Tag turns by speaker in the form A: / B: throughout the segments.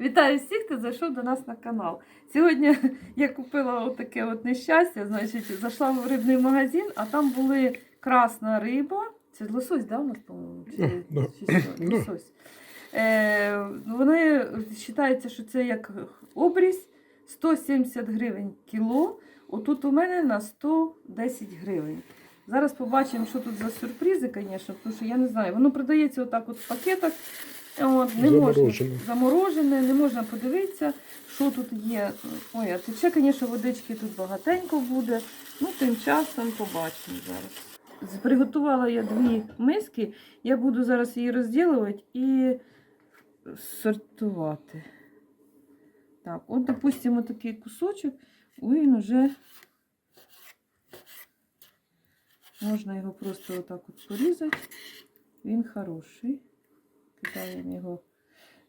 A: Вітаю всіх, хто зайшов до нас на канал. Сьогодні я купила отаке от нещастя. Значить, зайшла в рибний магазин, а там були красна риба. Це лосось, да, у нас, по-моєму? Чи, чи що? Лосось. Е, вони вважається, що це як обріз 170 гривень кіло. Отут у мене на 110 гривень. Зараз побачимо, що тут за сюрпризи, звісно, тому що я не знаю. Воно продається отак от в пакетах. От, не можна
B: Заморожене.
A: заморожене, не можна подивитися, що тут є. Ой, а тече, звісно, водички тут багатенько буде. Ну, тим часом побачимо зараз. Приготувала я дві миски. Я буду зараз її розділувати і сортувати. Так, от, допустимо, такий кусочок, він вже можна його просто отак от порізати. Він хороший. Кидаємо його.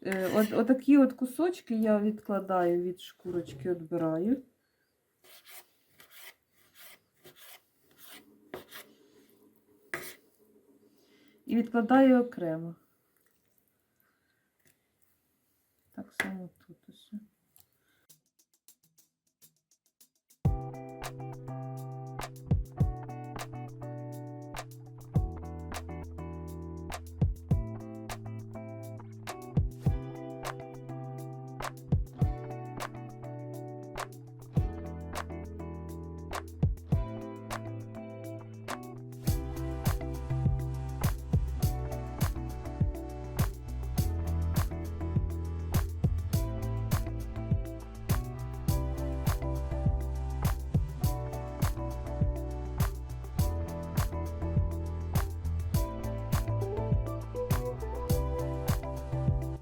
A: Е, От, отакі от кусочки я відкладаю від шкурочки, відбираю. І відкладаю окремо. Так само тут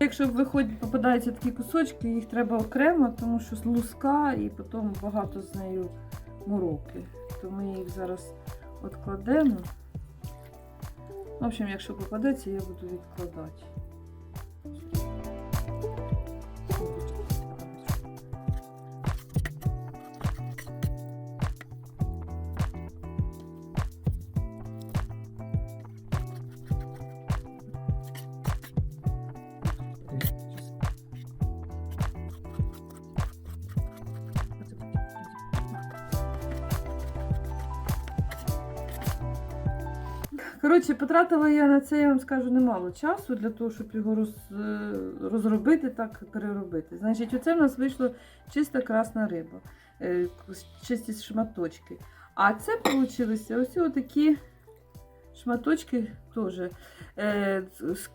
A: Якщо виходять, попадаються такі кусочки, їх треба окремо, тому що луска і потім багато з нею мороки. То ми їх зараз відкладемо. В общем, якщо попадеться, я буду відкладати. Коротше, потратила я на це, я вам скажу, немало часу для того, щоб його роз, е, розробити, так переробити. Значить, оце в нас вийшло чиста красна риба, е, чисті шматочки. А це вийшло ось такі шматочки теж. Е,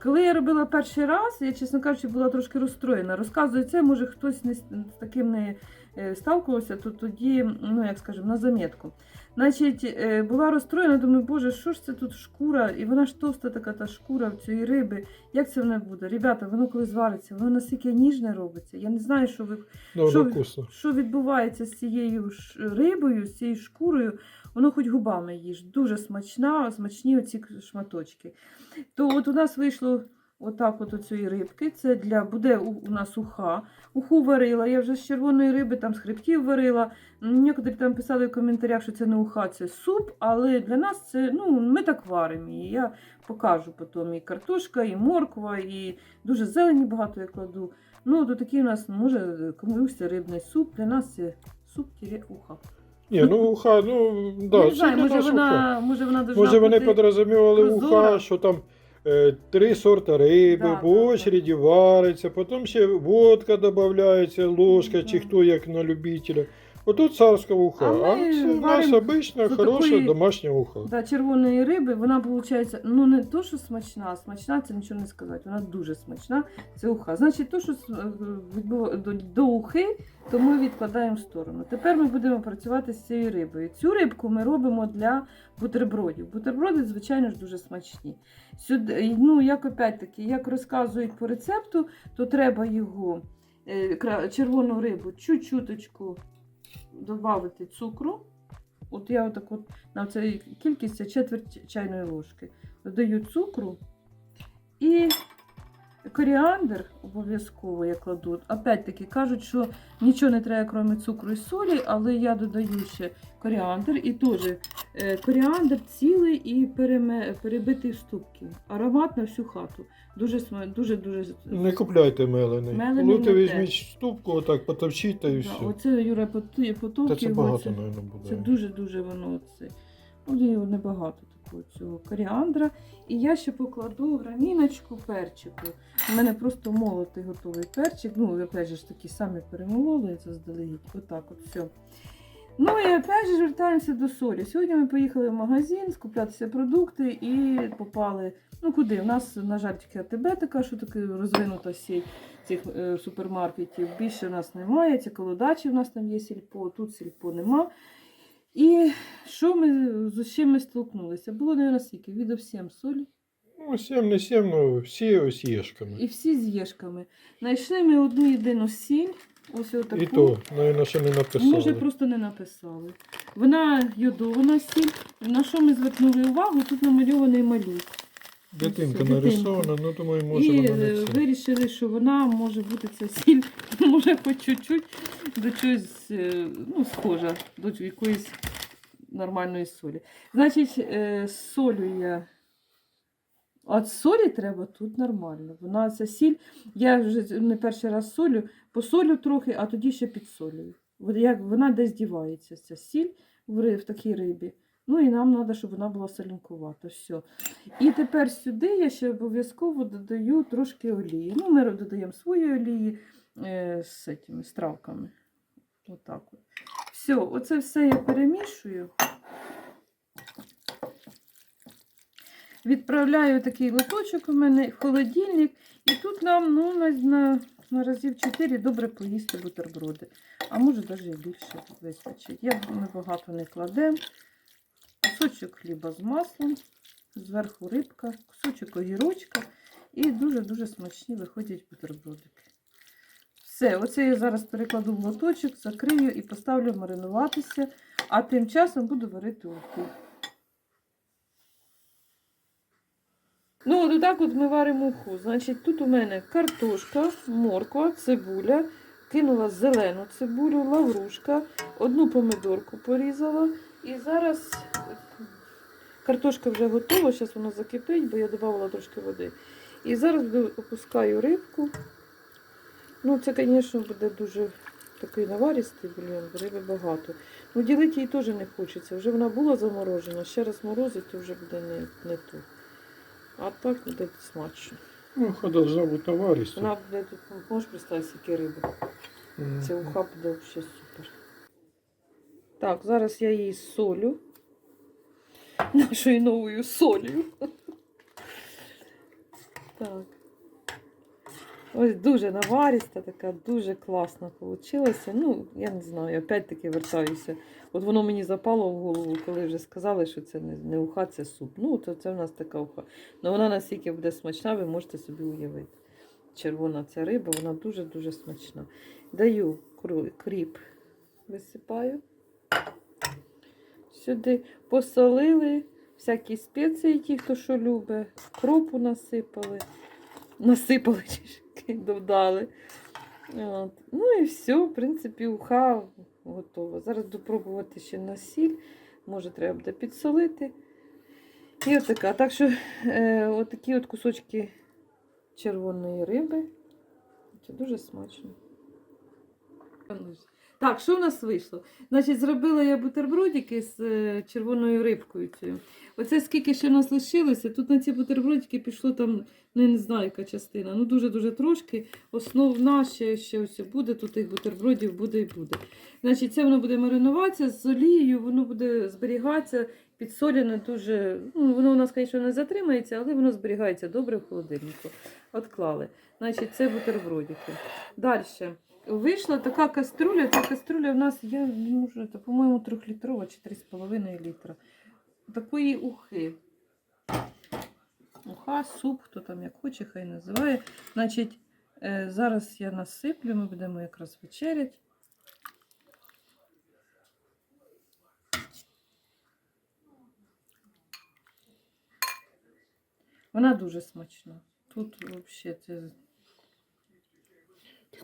A: коли я робила перший раз, я, чесно кажучи, була трошки розстроєна. Розказую це, може хтось не з таким не е, сталкувався, то тоді, ну як скажемо, на замітку. Значить, е, була розстроєна, думаю, боже, що ж це тут шкура, і вона ж товста така та шкура в цієї риби. Як це вона буде? Ребята, воно коли звариться, воно настільки ніжне робиться. Я не знаю, що ви Що- що відбувається з цією рибою, з цією шкурою, воно хоч губами їж. Дуже смачна, смачні оці шматочки. То от у нас вийшло отак от оцієї рибки. Це для буде у, у нас уха. Уху варила. Я вже з червоної риби, там з хребтів варила. Некоторі там писали в коментарях, що це не уха, це суп, але для нас це, ну, ми так варимо. І я покажу потім і картошка, і морква, і дуже зелені багато я кладу. Ну, то такий у нас, може, комусь рибний суп. Для нас це суп тіре уха.
B: Ні, ну уха, ну да,
A: не знаю, може вона, може вона должна
B: Може вони
A: бути...
B: подрозумівали
A: прозора.
B: уха, що там е, три сорти риби,
A: Да,
B: по
A: да, да.
B: очереді вариться, потім ще водка додається, ложка, чи хто як на любителя. Отут царська уха,
A: А
B: а, це в нас
A: варимо
B: обична,
A: з
B: хороша
A: такої-
B: домашня уха.
A: Да, червоної риби, вона виходить, ну не то, що смачна, а смачна це нічого не сказати. Вона дуже смачна. Це уха. Значить, то, що е, відбува- до, до ухи, то ми відкладаємо в сторону. Тепер ми будемо працювати з цією рибою. Цю рибку ми робимо для бутербродів. Бутерброди, звичайно ж, дуже смачні. Сюди, ну, як опять-таки, як розказують по рецепту, то треба його е, кра- червону рибу чуть-чуточку додати цукру. От я отак от на цій кількість це четверть чайної ложки. Додаю цукру і коріандр обов'язково я кладу. Опять-таки кажуть, що нічого не треба, крім цукру і солі, але я додаю ще коріандр і теж е, коріандр цілий і переме, перебитий в ступки. Аромат на всю хату. Дуже дуже дуже.
B: Не купляйте мелений.
A: Мелений
B: Лучше
A: не
B: візьміть ступку, отак потовчіть та і
A: Да,
B: все.
A: оце Юра потує
B: Та це багато, мабуть, буде.
A: Це дуже-дуже воно це. Ну, небагато такого цього коріандра. І я ще покладу граміночку перчику. У мене просто молотий готовий перчик. Ну, опять же такі самі перемололи заздалегідь. Отак от все. Ну і опять же вертаємося до солі. Сьогодні ми поїхали в магазин скуплятися продукти і попали. Ну куди? У нас, на жаль, тільки АТБ така, що таке розвинута сеть цих е, супермаркетів. Більше у нас немає. Це колодачі у нас там є сільпо, тут сільпо нема. І що ми з чим ми столкнулися? Було, мабуть, скільки? Від 7 солі.
B: Ну, сім, не сім, ну всі ось єшками.
A: І всі з єшками. Знайшли ми одну єдину сіль. Ось отаку.
B: І то, навіть, ще не написали.
A: Може, просто не написали. Вона йодована сіль. На що ми звернули увагу? Тут намальований малюк.
B: Дитинка нарисована, ну думаю, може
A: і
B: вона
A: е,
B: не це.
A: вирішили, що вона може бути ця сіль, може хоч чуть-чуть до чогось е, ну, схожа, до якоїсь нормальної солі. Значить, е, солю я. От солі треба тут нормально. Вона ця сіль, я вже не перший раз солю, посолю трохи, а тоді ще підсолюю. Вона десь дівається, ця сіль в такій рибі. Ну і нам треба, щоб вона була соленкувата. Все. І тепер сюди я ще обов'язково додаю трошки олії. Ну, ми додаємо свої олії е, з, цими, з травками. Отак от. Все, оце все я перемішую. Відправляю такий лоточок у мене в холодильник. І тут нам ну, на, на, разів 4 добре поїсти бутерброди. А може навіть і більше вистачить. Я ми багато не кладемо. Кусочок хліба з маслом, зверху рибка, кусочок огірочка і дуже-дуже смачні виходять бутербродики. Все, оце я зараз перекладу в лоточок, закрию і поставлю маринуватися, а тим часом буду варити уху. Ну, от так от ми варимо уху. Значить, тут у мене картошка, морква, цибуля, кинула зелену цибулю, лаврушка, одну помидорку порізала. І зараз картошка вже готова, зараз вона закипить, бо я додавала трошки води. І зараз опускаю рибку. Ну, це, звісно, буде дуже такий наваристий бульйон, риби багато. Ну, ділити її теж не хочеться. Вже вона була заморожена, ще раз морозить, то вже буде не, не то. А так буде смачно.
B: Ну, хода зовут наваристо.
A: Вона буде тут, можеш представити, скільки риби.
B: Мгм.
A: Це уха буде взагалі. Так, зараз я її солю. Нашою новою солью. Так. Ось дуже навариста, така дуже класна вийшла. Ну, я не знаю, опять-таки вертаюся. От воно мені запало в голову, коли вже сказали, що це не, уха, це суп. Ну, то це в нас така уха. Ну вона настільки буде смачна, ви можете собі уявити. Червона ця риба, вона дуже-дуже смачна. Даю кріп, висипаю. Сюди посолили, всякі спеції, ті, хто що любить, кропу насипали, насипали додали. От. Ну і все, в принципі, уха готова. Зараз буду пробувати ще на сіль. Може, треба буде підсолити. І отака. Так що е, отакі от кусочки червоної риби. Це дуже смачно. Так, що в нас вийшло? Значить, зробила я бутербродики з е, червоною рибкою. цією. Оце скільки ще в нас лишилося. Тут на ці бутербродики пішло там, ну я не знаю, яка частина. Ну дуже-дуже трошки. Основна ще, ще ось буде, тут тих бутербродів буде і буде. Значить, це воно буде маринуватися з олією, воно буде зберігатися підсолене дуже. Ну, воно у нас, звісно, не затримається, але воно зберігається добре в холодильнику. Отклали. Значить, це бутербродики. Далі. Вийшла така каструля. Ця каструля в нас, я не можу, по-моєму, трьохлітрова чи 3,5 літра. Такої ухи. Уха, суп, хто там як хоче, хай називає. Значить, е, зараз я насиплю, ми будемо якраз вечерять. Вона дуже смачна. тут взагалі це.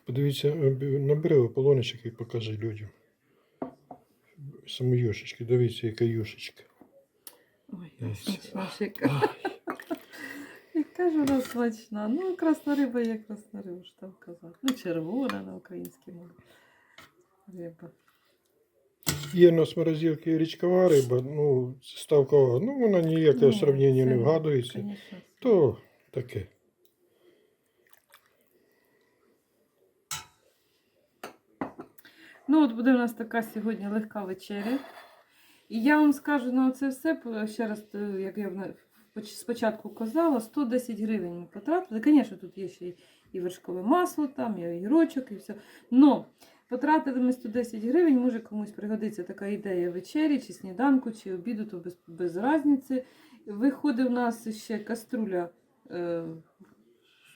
B: Подивіться, е, набери полоничок і покажи людям. Саму юшечки, дивіться, яка юшечка.
A: Ой. Яка ж вона смачна. Ну, красна риба є красна риба, що там казати. Ну, червона на українській мові. Риба.
B: Є у нас річкова риба, ну, ставкова, ну вона ніяке
A: Ну,
B: сравнення не вгадується.
A: Конечно.
B: То таке.
A: Ну, от буде у нас така сьогодні легка вечеря. І я вам скажу на це все, ще раз, е, як я спочатку казала, 110 гривень ми потратили. Звісно, тут є ще і вершкове масло, там, і огірочок, і все. Но потратили ми 110 гривень, може комусь пригодиться така ідея вечері, чи сніданку, чи обіду, то без, без різниці. Виходить у нас ще каструля е,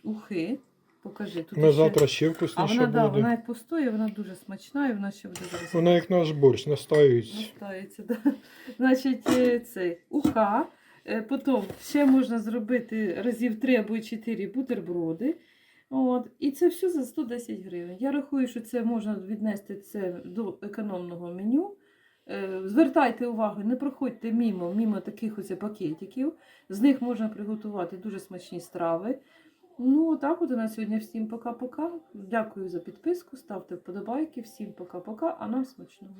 A: ухи. Покажи. Тут
B: На
A: ще-
B: завтра ще
A: а
B: вкусніше
A: вона, да,
B: буде.
A: вона як постоє, вона дуже смачна і вона ще буде зараз.
B: Вона як наш борщ, настаюється.
A: Настається, да. Значить, е, це уха. Е, Потім ще можна зробити разів 3 або 4 бутерброди. От. І це все за 110 гривень. Я рахую, що це можна віднести це до економного меню. Е, Звертайте увагу, не проходьте мімо, мімо таких ось пакетиків. З них можна приготувати дуже смачні страви. Ну, так от у нас сьогодні всім пока-пока. Дякую за підписку, ставте вподобайки. Всім пока-пока, а нам смачного.